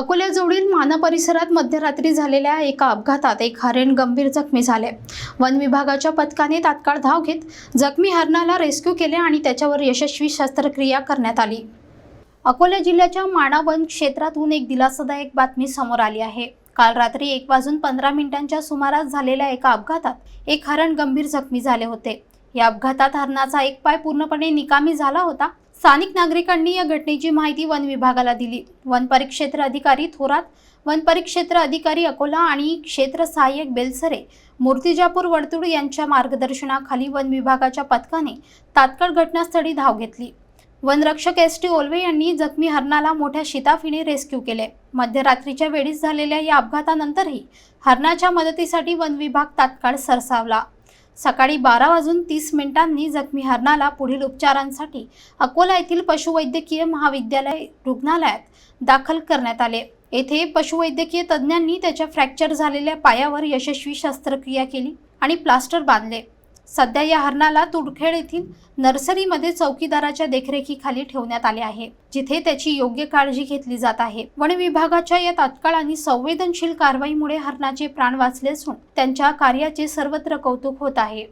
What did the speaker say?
अकोल्याजवळील माना परिसरात मध्यरात्री झालेल्या एका अपघातात एक हरण गंभीर जखमी झाले. वन विभागाच्या पथकाने तात्काळ धाव घेत जखमी हरणाला रेस्क्यू केले आणि त्याच्यावर यशस्वी शस्त्रक्रिया करण्यात आली. अकोला जिल्ह्याच्या माणा वन क्षेत्रातून एक दिलासादायक बातमी समोर आली आहे. काल रात्री एक वाजून पंधरा मिनिटांच्या सुमारास झालेल्या एका अपघातात एक हरण गंभीर जखमी झाले होते. या अपघातात हरणाचा एक पाय पूर्णपणे निकामी झाला होता. स्थानिक नागरिकांनी या घटनेची माहिती वन विभागाला दिली. वन परिक्षेत्र अधिकारी थोरात वन परिक्षेत्र अधिकारी अकोला आणि क्षेत्र सहाय्यक बेलसरे मूर्तिजापूर वर्तुळ यांच्या मार्गदर्शनाखाली वन विभागाच्या पथकाने तात्काळ घटनास्थळी धाव घेतली. वनरक्षक एस टी ओलवे यांनी जखमी हरणाला मोठ्या शिताफीने रेस्क्यू केले. मध्यरात्रीच्या वेळीच झालेल्या या अपघातानंतरही हरणाच्या मदतीसाठी वन विभाग तात्काळ सरसावला. सकाळी बारा वाजून तीस मिनिटांनी जखमी हरणाला पुढील उपचारांसाठी अकोला येथील पशुवैद्यकीय महाविद्यालय रुग्णालयात दाखल करण्यात आले. येथे पशुवैद्यकीय तज्ज्ञांनी त्याच्या फ्रॅक्चर झालेल्या पायावर यशस्वी शस्त्रक्रिया केली आणि प्लास्टर बांधले. सध्या या हरणाला तुडखेड येथील नर्सरीमध्ये चौकीदाराच्या देखरेखीखाली ठेवण्यात आले आहे जिथे त्याची योग्य काळजी घेतली जात आहे. वन विभागाच्या या तात्काळ आणि संवेदनशील कारवाईमुळे हरणाचे प्राण वाचले असून त्यांच्या कार्याचे सर्वत्र कौतुक होत आहे.